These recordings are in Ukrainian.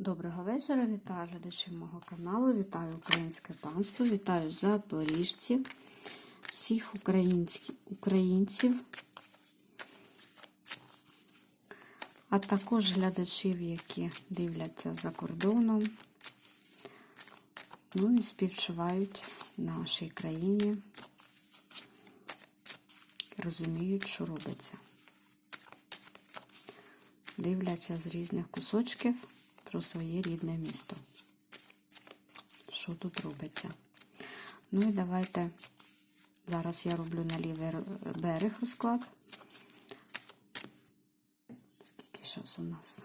Доброго вечора, вітаю глядачів мого каналу, вітаю українське панство, вітаю запоріжців, всіх українців, а також глядачів, які дивляться за кордоном, ну і співчувають нашій країні, розуміють, що робиться. Дивляться з різних кусочків про своє рідне місто. Що тут робиться? Ну і давайте. Зараз я роблю на лівий берег розклад. Скільки час у нас?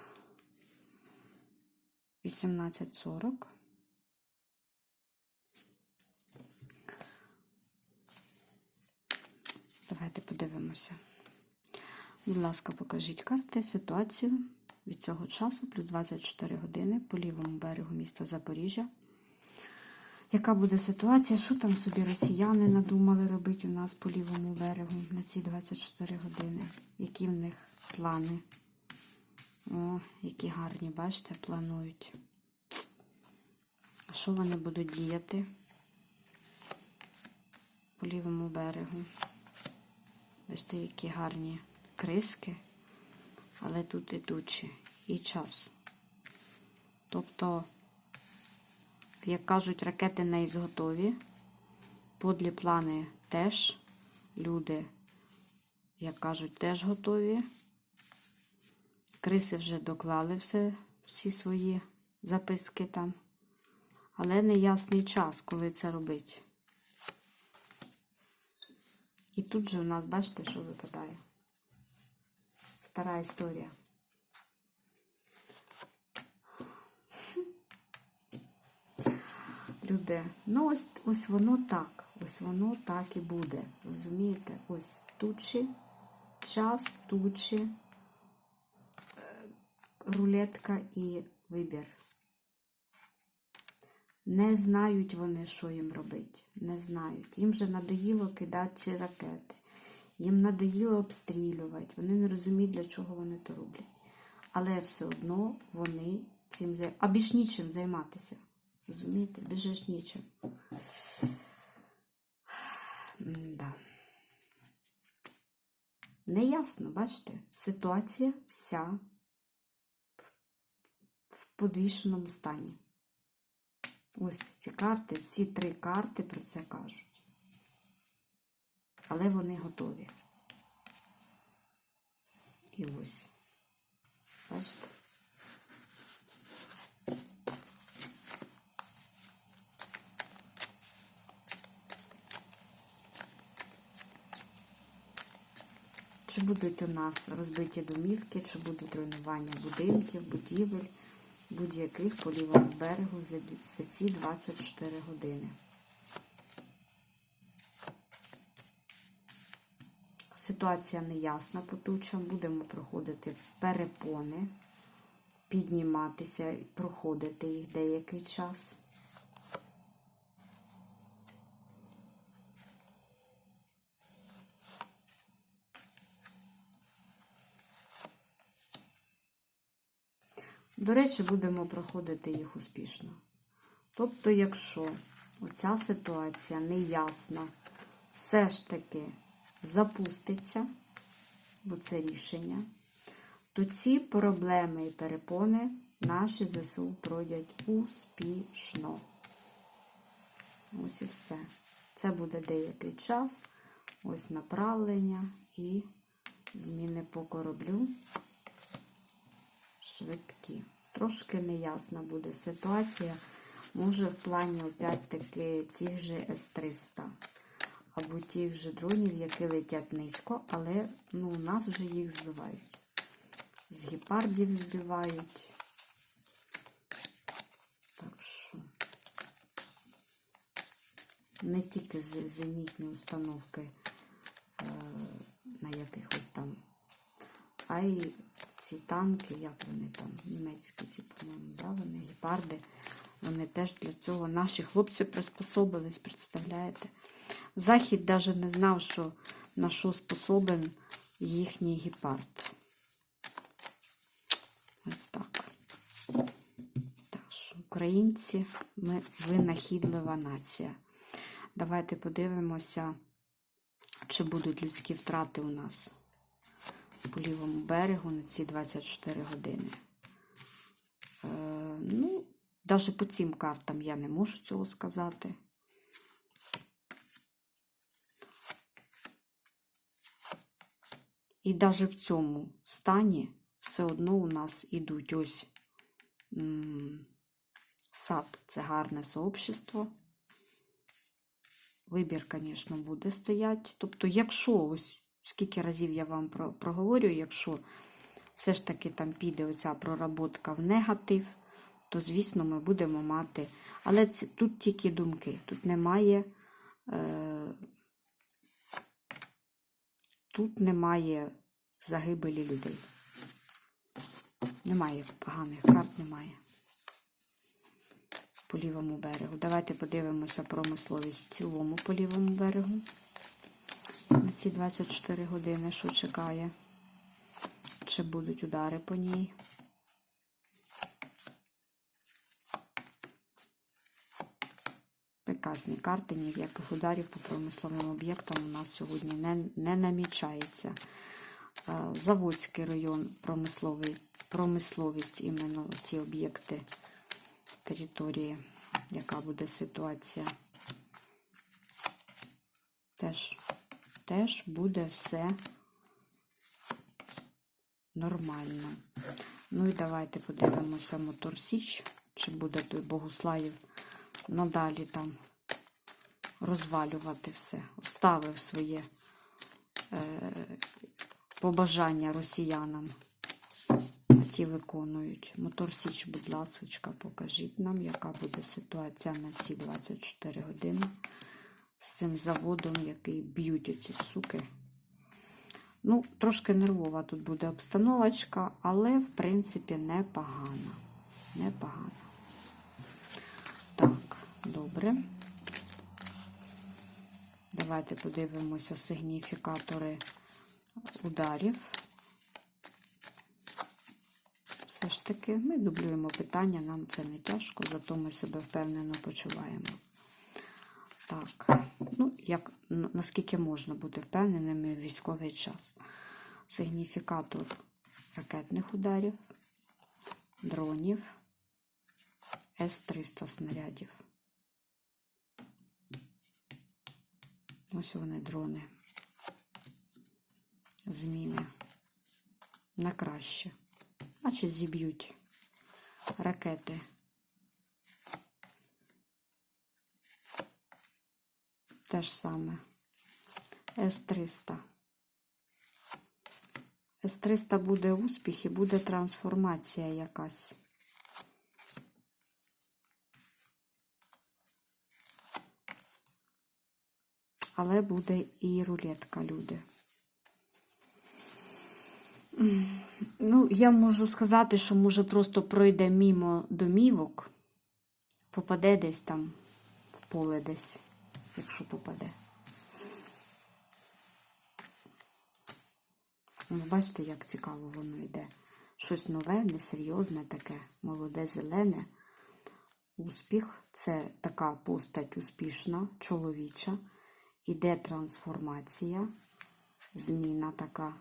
18.40. Давайте подивимося. Будь ласка, покажіть карти, ситуацію від цього часу, плюс 24 години по лівому берегу міста Запоріжжя. Яка буде ситуація? Що там собі росіяни надумали робити у нас по лівому берегу на ці 24 години? Які в них плани? О, які гарні, бачите, планують. Що вони будуть діяти по лівому берегу? Бачите, які гарні криски, але тут ідучі і час. Тобто, як кажуть, ракети не ізготові, подлі плани теж, люди, як кажуть, теж готові. Криси вже доклали все, всі свої записки там. Але неясний час, коли це робить. І тут же у нас, бачите, що випадає? Стара історія. Люди, ну ось, ось воно так, ось воно так і буде. Розумієте? Ось тучі, час, тучі, е, рулетка і вибір. Не знають вони, що їм робити. Не знають. Їм вже надоїло кидати ракети. Їм надоїло обстрілювати. Вони не розуміють, для чого вони то роблять. Але все одно вони цим займаються. А більш нічим займатися. Розумієте? Більше ж нічим. Да. Неясно, бачите? Ситуація вся в подвішеному стані. Ось ці карти, ці три карти про це кажуть. Але вони готові. І ось. Бачите? Чи будуть у нас розбиті домівки, чи будуть руйнування будинків, будівель, будь-яких по берегу за ці 24 години. Ситуація неясна потуча. Будемо проходити перепони, підніматися і проходити їх деякий час. До речі, будемо проходити їх успішно. Тобто, якщо оця ситуація неясна, все ж таки запуститься, бо це рішення, то ці проблеми і перепони наші ЗСУ пройдять успішно. Ось і все. Це буде деякий час, ось направлення і зміни по кораблю швидкі. Трошки неясна буде ситуація. Може, в плані опять-таки тих же С-300 або тих же дронів, які летять низько, але ну, у нас вже їх збивають. З гепардів збивають. Так що не тільки з зенітні установки е, на якихось там, а й ці танки, як вони там, німецькі ці, по-моєму, да, вони гепарди, вони теж для цього наші хлопці приспособились, представляєте? Захід навіть не знав, що на що способен їхній гепард. Ось так. Українці, ми винахідлива нація. Давайте подивимося, чи будуть людські втрати у нас по лівому берегу на ці 24 години. Е, ну, навіть по цим картам я не можу цього сказати. І навіть в цьому стані все одно у нас ідуть ось сад це гарне сообщество. Вибір, звісно, буде стояти. Тобто, якщо ось, скільки разів я вам про, проговорюю, якщо все ж таки там піде оця проработка в негатив, то, звісно, ми будемо мати. Але це, тут тільки думки, тут немає. Е, тут немає загибелі людей. Немає поганих карт, немає по лівому берегу. Давайте подивимося промисловість в цілому по лівому берегу. На ці 24 години, що чекає. Чи будуть удари по ній. Прекрасні карти, ніяких ударів по промисловим об'єктам у нас сьогодні не, не намічається. Е, Заводський район промисловий, промисловість, іменно ті об'єкти території, яка буде ситуація. Теж, теж буде все нормально. Ну і давайте подивимося Мотор Січ, чи буде той Богуславів надалі там розвалювати все. Оставив своє е, побажання росіянам. Ті виконують. Мотор Січ, будь ласка, покажіть нам, яка буде ситуація на ці 24 години з цим заводом, який б'ють оці суки. Ну, трошки нервова тут буде обстановочка, але, в принципі, непогана. Непогана. Так, добре. Давайте подивимося сигніфікатори ударів. Все ж таки, ми дублюємо питання, нам це не тяжко, зато ми себе впевнено почуваємо. Так, ну, як, наскільки можна бути впевненими в військовий час. Сигніфікатор ракетних ударів, дронів, С-300 снарядів. Ось вони дрони. Зміни на краще. Значить, зіб'ють ракети. Те ж саме. С-300. С-300 буде успіх і буде трансформація якась. Але буде і рулетка, люди. Ну, я можу сказати, що може просто пройде мімо домівок, попаде десь там в поле десь, якщо попаде. Ви бачите, як цікаво воно йде. Щось нове, несерйозне таке, молоде, зелене. Успіх це така постать успішна, чоловіча. Іде трансформація, зміна така.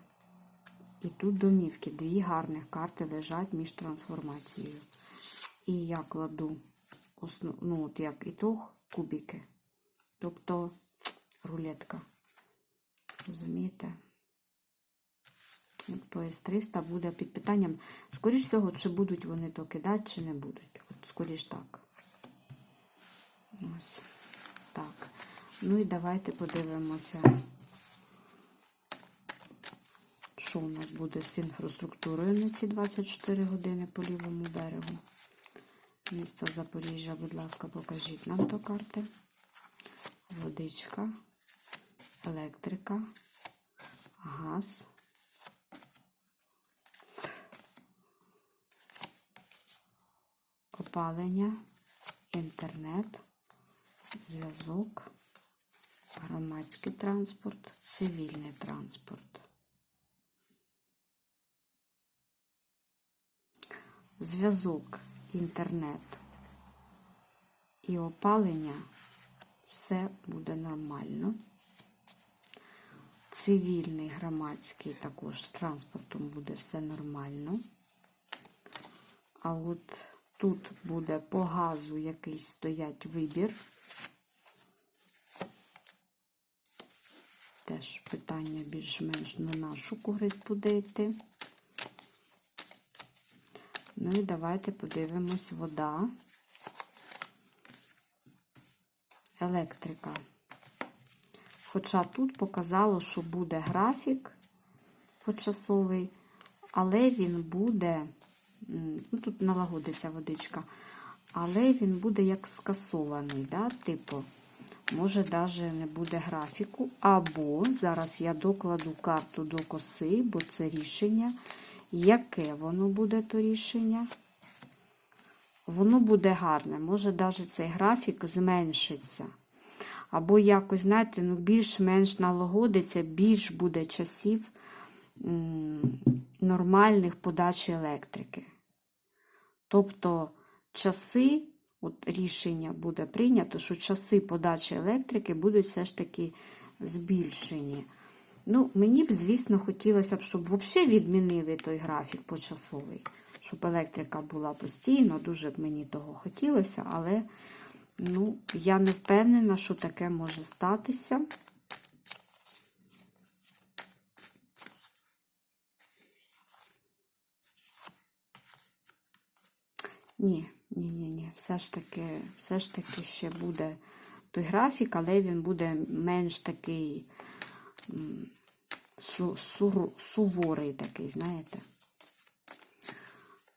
І тут домівки. Дві гарних карти лежать між трансформацією. І я кладу основ... ну, от як ітог, кубики. Тобто рулетка. Розумієте? От по С300 буде під питанням. Скоріш всього, чи будуть вони то кидати, чи не будуть. От скоріш так. Ось. Так. Ну і давайте подивимося, що у нас буде з інфраструктурою на ці 24 години по лівому берегу. Місто Запоріжжя, будь ласка, покажіть нам то карти. Водичка, електрика, газ. Опалення, інтернет, зв'язок, громадський транспорт, цивільний транспорт. Зв'язок, інтернет, і опалення все буде нормально. Цивільний, громадський також з транспортом буде все нормально. А от тут буде по газу якийсь стоять вибір. Теж питання більш-менш на нашу користь буде йти. Ну і давайте подивимось вода. Електрика. Хоча тут показало, що буде графік почасовий, але він буде, ну тут налагодиться водичка, але він буде як скасований, да? типу, може навіть не буде графіку. Або зараз я докладу карту до коси, бо це рішення. Яке воно буде то рішення? Воно буде гарне, може навіть цей графік зменшиться. Або якось, знаєте, ну, більш-менш налагодиться, більш буде часів нормальних подачі електрики. Тобто часи, от рішення буде прийнято, що часи подачі електрики будуть все ж таки збільшені. Ну, мені б, звісно, хотілося б, щоб взагалі відмінили той графік почасовий, щоб електрика була постійно, дуже б мені того хотілося, але ну, я не впевнена, що таке може статися. Ні, ні, ні, ні. Все ж таки, все ж таки ще буде той графік, але він буде менш такий м, су, суворий такий, знаєте.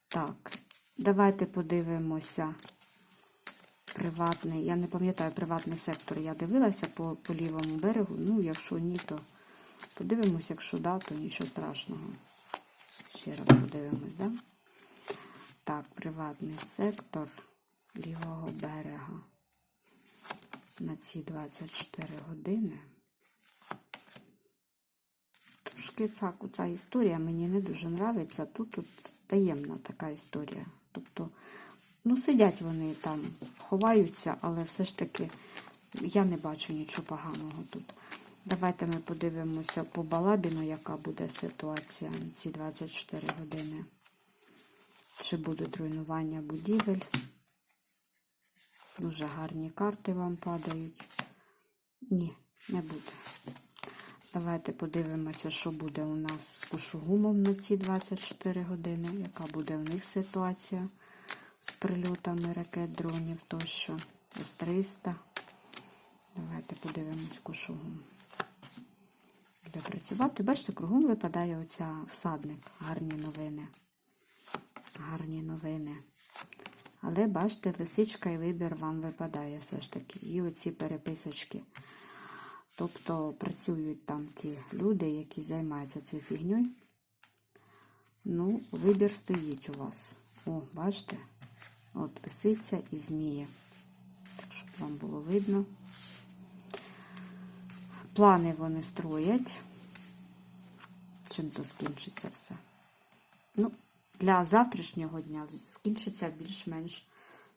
Так, давайте подивимося приватний. Я не пам'ятаю приватний сектор. Я дивилася по, по лівому берегу. Ну, якщо ні, то подивимося, якщо да, то нічого страшного. Ще раз подивимось, да? Так, приватний сектор лівого берега на ці 24 години. Трошки ця, ця історія мені не дуже нравиться. Тут, тут таємна така історія. Тобто, ну, сидять вони там, ховаються, але все ж таки я не бачу нічого поганого тут. Давайте ми подивимося по Балабіну, яка буде ситуація на ці 24 години. Чи будуть руйнування будівель? Дуже гарні карти вам падають. Ні, не буде. Давайте подивимося, що буде у нас з кушугумом на ці 24 години, яка буде в них ситуація з прильотами ракет, дронів тощо. С-300. Давайте подивимось кушугум. Буде працювати. Бачите, кругом випадає оця всадник. Гарні новини. Гарні новини. Але бачите, лисичка і вибір вам випадає все ж таки. І оці переписочки. Тобто працюють там ті люди, які займаються цією фігньою. Ну, вибір стоїть у вас. О, бачите? От лисиця і змія. Так, щоб вам було видно. Плани вони строять. Чим то скінчиться все. Ну, для завтрашнього дня скінчиться більш-менш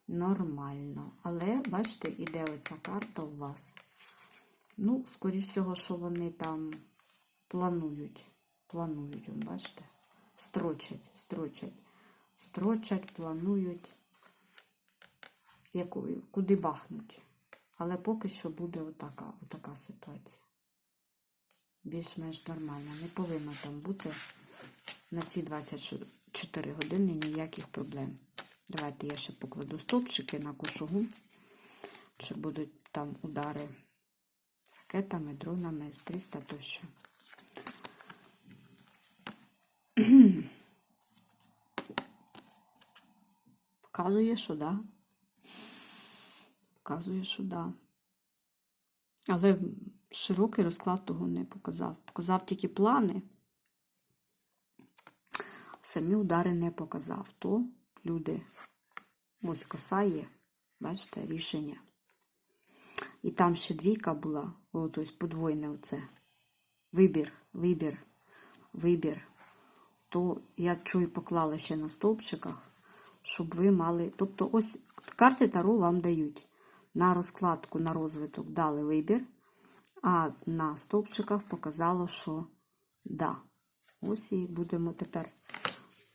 нормально. Але, бачите, іде оця карта у вас. Ну, скоріш всього, що вони там планують. Планують, бачите? Строчать, строчать. Строчать, планують, яку, куди бахнуть. Але поки що буде отака, отака ситуація. Більш-менш нормальна. Не повинно там бути на ці 24 години ніяких проблем. Давайте я ще покладу стовпчики на кушугу, чи будуть там удари ракетами, дронами, С-300 тощо. Показує, що да. Показує, що да. Але широкий розклад того не показав. Показав тільки плани. Самі удари не показав. То люди, ось коса є, бачите, рішення. І там ще двійка була, о, тобто подвойне оце. Вибір, вибір, вибір. То я чую, поклала ще на стовпчиках, щоб ви мали. Тобто, ось карти Таро вам дають. На розкладку на розвиток дали вибір, а на стовпчиках показало, що да. Ось і будемо тепер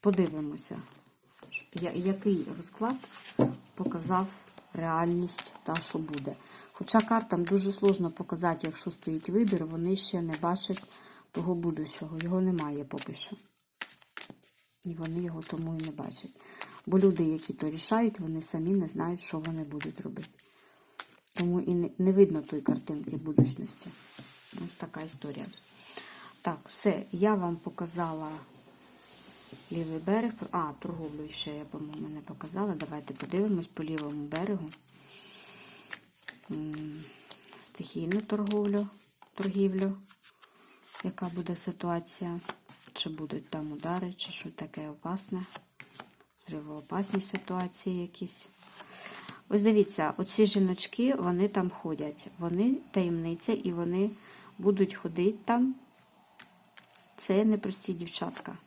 подивимося, який розклад показав реальність та що буде. Хоча картам дуже сложно показати, якщо стоїть вибір, вони ще не бачать того будущого. Його немає поки що. І вони його тому і не бачать. Бо люди, які то рішають, вони самі не знають, що вони будуть робити. Тому і не, видно тої картинки будучності. Ось така історія. Так, все, я вам показала лівий берег. А, торговлю ще я, по-моєму, не показала. Давайте подивимось по лівому берегу. Стихійну торговлю, торгівлю. Яка буде ситуація? Чи будуть там удари, чи що таке опасне? Зривоопасні ситуації якісь. Ось дивіться, оці жіночки, вони там ходять. Вони таємниця і вони будуть ходити там. Це непрості дівчатка.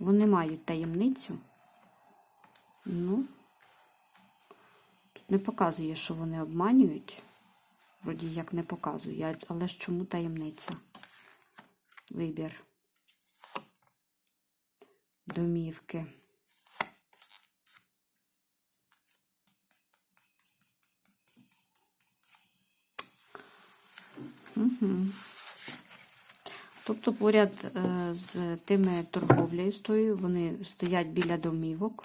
Вони мають таємницю. Ну, тут не показує, що вони обманюють. Вроді як не показує, але ж чому таємниця? Вибір. Домівки. Угу. Тобто поряд е, з тими торговлею стою, вони стоять біля домівок,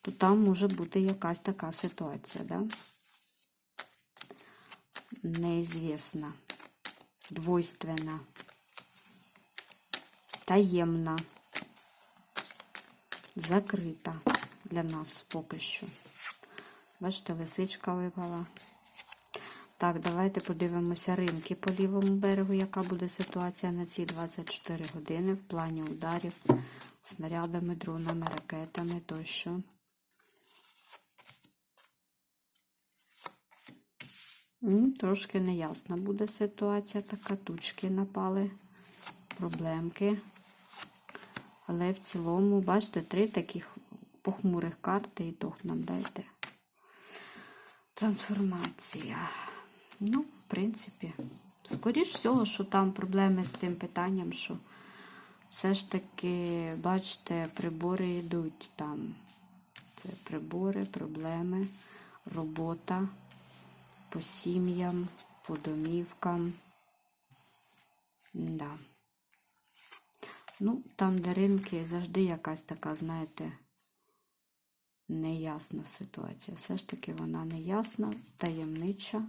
то там може бути якась така ситуація, да? Неізвісна, двойственна, таємна, закрита для нас поки що. Бачите, лисичка випала. Так, давайте подивимося ринки по лівому берегу, яка буде ситуація на ці 24 години в плані ударів снарядами, дронами, ракетами тощо. Трошки неясна буде ситуація, така тучки напали, проблемки. Але в цілому, бачите, три таких похмурих карти і то нам дайте. Трансформація. Ну, в принципі, скоріш всього, що там проблеми з тим питанням, що все ж таки, бачите, прибори йдуть там. Це прибори, проблеми, робота по сім'ям, по домівкам. Да. Ну, там, де ринки, завжди якась така, знаєте, неясна ситуація. Все ж таки вона неясна, таємнича.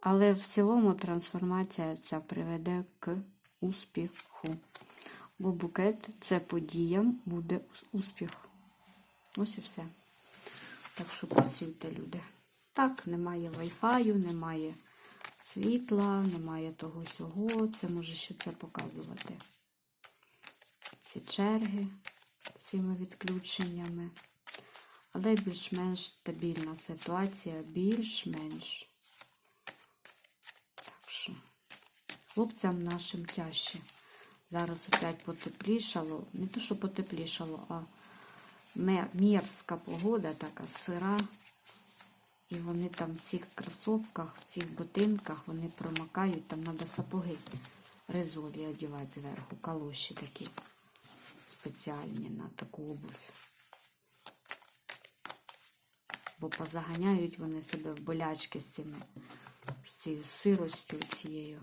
Але в цілому трансформація ця приведе к успіху. Бо букет це подіям буде успіх. Ось і все. Так що працюйте, люди. Так, немає вайфаю, немає світла, немає того всього. Це може ще це показувати. Ці черги з цими відключеннями. Але більш-менш стабільна ситуація, більш-менш. Так що, хлопцям нашим тяжче. Зараз опять потеплішало. Не то, що потеплішало, а мерзка погода, така сира. І вони там в цих кросовках, в цих ботинках, вони промокають, там треба сапоги резові одягати зверху, калоші такі спеціальні на таку обувь. Бо позаганяють вони себе в болячки з цими, з цією сиростю цією.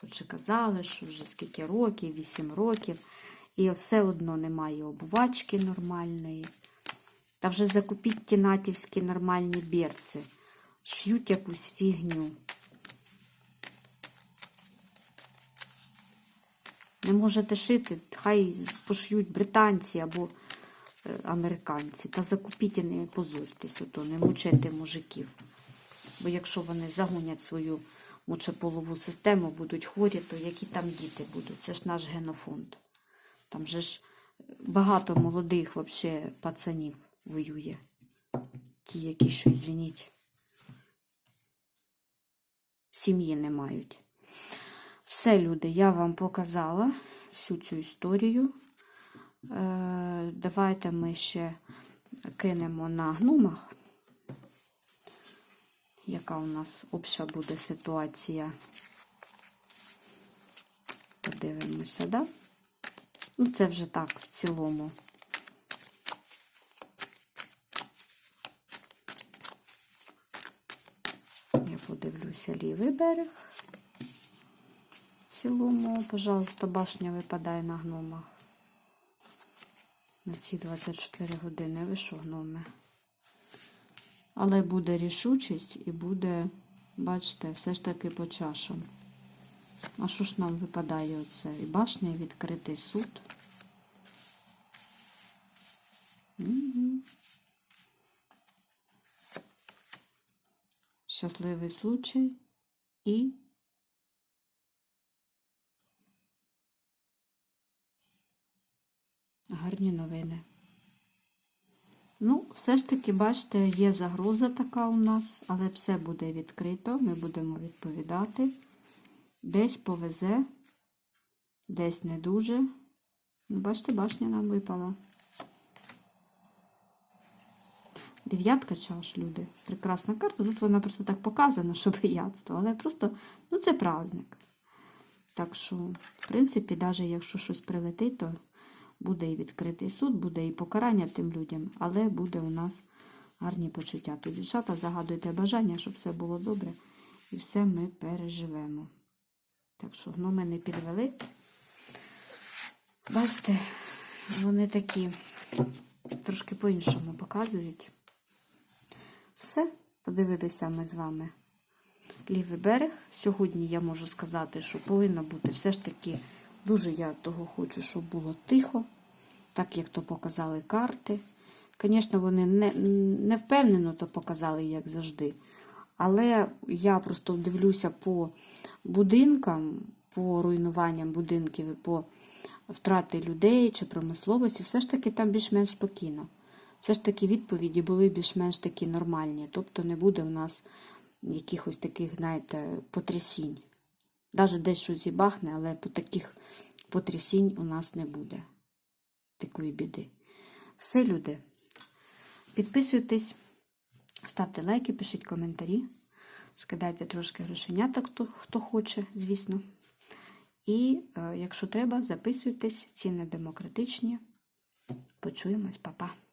Хоч і казали, що вже скільки років, 8 років, і все одно немає обувачки нормальної. Та вже закупіть ті натівські нормальні берці. Ш'ють якусь фігню. Не можете шити, хай пошьють британці або е, американці. Та закупіть і не позорьтесь, ото не мучайте мужиків. Бо якщо вони загонять свою мочеполову систему, будуть хворі, то які там діти будуть? Це ж наш генофонд. Там же ж багато молодих вообще пацанів воює. Ті, які що, звініть, сім'ї не мають. Все, люди, я вам показала всю цю історію. Е, давайте ми ще кинемо на гномах, яка у нас обща буде ситуація. Подивимося, да? Ну, це вже так в цілому. Я подивлюся лівий берег. В цілому, пожалуйста, башня випадає на гномах. На ці 24 години. Ви що, гноми? Але буде рішучість і буде, бачите, все ж таки по чашам. А що ж нам випадає оце? І башня, і відкритий суд. Щасливий случай і гарні новини. Ну, все ж таки, бачите, є загроза така у нас, але все буде відкрито, ми будемо відповідати. Десь повезе, десь не дуже. Ну, бачите, башня нам випала. Дев'ятка чаш, люди. Прекрасна карта. Тут вона просто так показана, що бояцтво, але просто, ну, це праздник. Так що, в принципі, навіть якщо щось прилетить, то буде і відкритий суд, буде і покарання тим людям, але буде у нас гарні почуття. Тут, дівчата, загадуйте бажання, щоб все було добре. І все ми переживемо. Так що гноми не підвели. Бачите, вони такі трошки по-іншому показують. Все, подивилися ми з вами лівий берег. Сьогодні я можу сказати, що повинно бути все ж таки, дуже я того хочу, щоб було тихо, так як то показали карти. Звісно, вони не, не впевнено то показали, як завжди. Але я просто дивлюся по будинкам, по руйнуванням будинків, по втрати людей чи промисловості, все ж таки там більш-менш спокійно. Все ж таки відповіді були більш-менш такі нормальні. Тобто не буде в нас якихось таких, знаєте, потрясінь. Навіть десь щось зібахне, але по таких потрясінь у нас не буде. Такої біди. Все, люди. Підписуйтесь, ставте лайки, пишіть коментарі, скидайте трошки грошеняток, хто, хто хоче, звісно. І, е, якщо треба, записуйтесь, ціни демократичні. Почуємось, па-па.